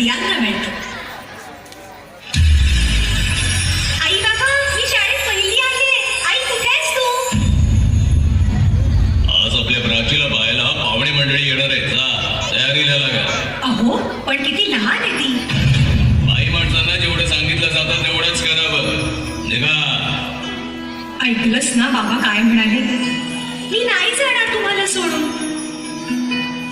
स्त्रियांना मिळतं आई बाबा मी शाळेत पहिली आले आई कुठे आहेस तू आज आपल्या प्राचीला पाहायला पाहुणे मंडळी येणार आहेत. जा तयारीला लागा अहो पण किती लहान आहे ती. बाई माणसांना जेवढं सांगितलं जातं तेवढंच करावं. निघा. ऐकलंस ना बाबा काय म्हणाले? मी नाही जाणार तुम्हाला सोडून.